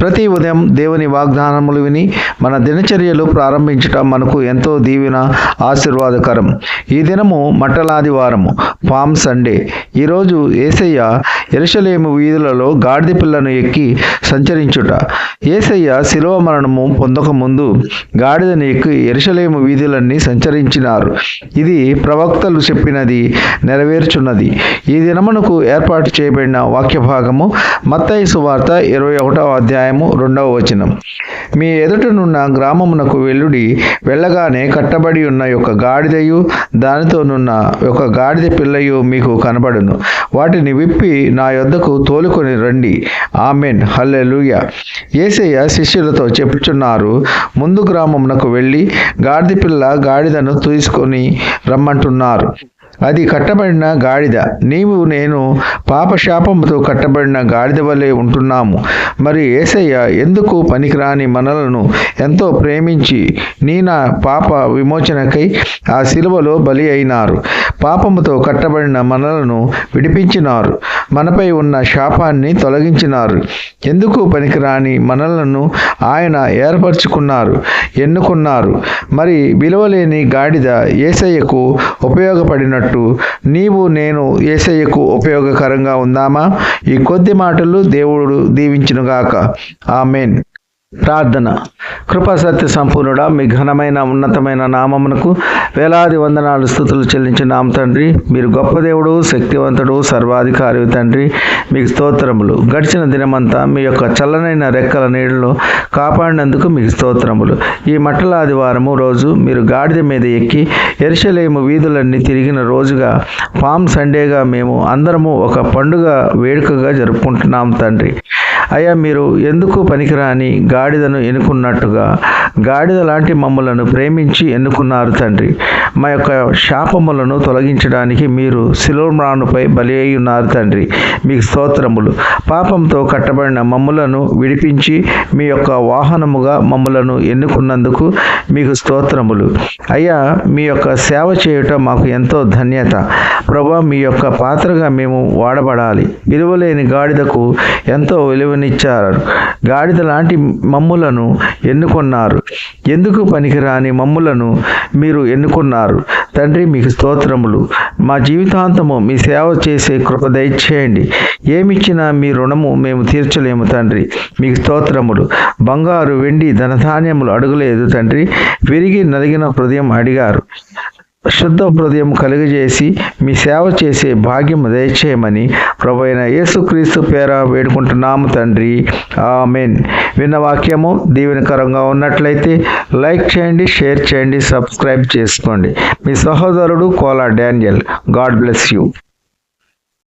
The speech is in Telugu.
ప్రతి ఉదయం దేవుని వాగ్దానములు విని మన దినచర్యలు ప్రారంభించటం మనకు ఎంతో దీవెన ఆశీర్వాదకరం. ఈ దినము మట్టలాది వారము పామ్ సండే. ఈరోజు ఏసయ్య ఎరుషలేము వీధులలో గాడిద పిల్లను ఎక్కి సంచరించుట. ఏసయ్య శిలువ మరణము పొందక ముందు గాడిదను ఎక్కి ఎరుషలేము వీధులన్నీ సంచరించినారు. ఇది ప్రవక్తలు చెప్పినది నెరవేర్చున్నది. ఈ దినమునకు ఏర్పాటు చేయబడిన వాక్య భాగము మత్తయి సువార్త ఇరవై ఒకటవ అధ్యాయం అధ్యాయము రెండవ వచనం. మీ ఎదుటనున్న గ్రామమునకు వెల్లుడి వెళ్ళగానే కట్టబడి ఉన్న యొక్క గాడిదయు దానితోనున్న ఒక గాడిద పిల్లయు మీకు కనబడును. వాటిని విప్పి నా యొద్దకు తోలుకొని రండి. ఆమెన్. హల్లెలుయ. ఏసయ్య శిష్యులతో చెప్పుచున్నారు ముందు గ్రామమునకు వెళ్ళి గాడిద పిల్ల గాడిదను తీసుకొని రమ్మంటున్నారు. అది కట్టబడిన గాడిద. నీవు నేను పాపశాపంతో కట్టబడిన గాడిద వలె ఉంటున్నాము. మరి ఏసయ్య ఎందుకు పనికిరాని మనలను ఎంతో ప్రేమించి నీ నా పాప విమోచనకై ఆ శిలువలో బలి అయినారు. పాపముతో కట్టబడిన మనలను విడిపించినారు. మనపై ఉన్న శాపాన్ని తొలగించినారు. ఎందుకు పనికిరాని మనలను ఆయన ఏర్పరచుకున్నారు ఎన్నుకున్నారు? మరి విలువలేని గాడిద ఏసయ్యకు ఉపయోగపడినట్టు నీవు నేను ఏసయ్యకు ఉపయోగకరంగా ఉందామా? ఈ కొద్ది మాటలు దేవుడు దీవించునుగాక ఆమెన్. ప్రార్థన. కృపా సత్య సంపూర్ణుడా మీ ఘనమైన ఉన్నతమైన నామమునకు వేలాది వందనాలు స్థుతులు చెల్లించిన తండ్రి. మీరు గొప్ప దేవుడు శక్తివంతుడు సర్వాధికారి తండ్రి. మీకు స్తోత్రములు. గడిచిన దినమంతా మీ యొక్క చల్లనైన రెక్కల నీడలో కాపాడినందుకు మీకు స్తోత్రములు. ఈ మట్టల ఆదివారము రోజు మీరు గాడిద మీద ఎక్కి ఎరుసలేము వీధులన్నీ తిరిగిన రోజుగా పామ్ సండేగా మేము అందరము ఒక పండుగ వేడుకగా జరుపుకుంటున్నాం తండ్రి. అయ్యా మీరు ఎందుకు పనికిరాని గాడిదను ఎన్నుకున్నట్టుగా? గాడిద లాంటి మమ్మలను ప్రేమించి ఎన్నుకున్నారు తండ్రి. మా యొక్క శాపములను తొలగించడానికి మీరు శిలోమ్రానుపై బలి అయి ఉన్నారు తండ్రి. మీకు స్తోత్రములు. పాపంతో కట్టబడిన మమ్ములను విడిపించి మీ యొక్క వాహనముగా మమ్ములను ఎన్నుకున్నందుకు మీకు స్తోత్రములు. అయ్యా మీ యొక్క సేవ చేయటం మాకు ఎంతో ధన్యత. ప్రభా మీ యొక్క పాత్రగా మేము వాడబడాలి. విలువలేని గాడిదకు ఎంతో విలువ విలువనిచ్చారు గాడిద లాంటి మమ్ములను ఎన్నుకున్నారు. ఎందుకు పనికిరాని మమ్ములను మీరు ఎన్నుకున్నారు? తండ్రి మీకు స్తోత్రములు. మా జీవితాంతము మీ సేవ చేసే కృప దయచేయండి. ఏమిచ్చినా మీ రుణము మేము తీర్చలేము తండ్రి. మీకు స్తోత్రములు. బంగారు వెండి ధనధాన్యములు అడుగులేదు తండ్రి. విరిగి నలిగిన హృదయం అడిగారు. శుద్ధ హృదయం కలుగజేసి మీ సేవ చేసే భాగ్యం దయచేయమని ప్రభు అయిన యేసుక్రీస్తు పేర వేడుకుంటున్నాము తండ్రి. ఆమెన్. విన్న వాక్యము దీవెనకరంగా ఉన్నట్లయితే లైక్ చేయండి షేర్ చేయండి సబ్స్క్రైబ్ చేసుకోండి. మీ సహోదరుడు Kola Daniel. God bless you.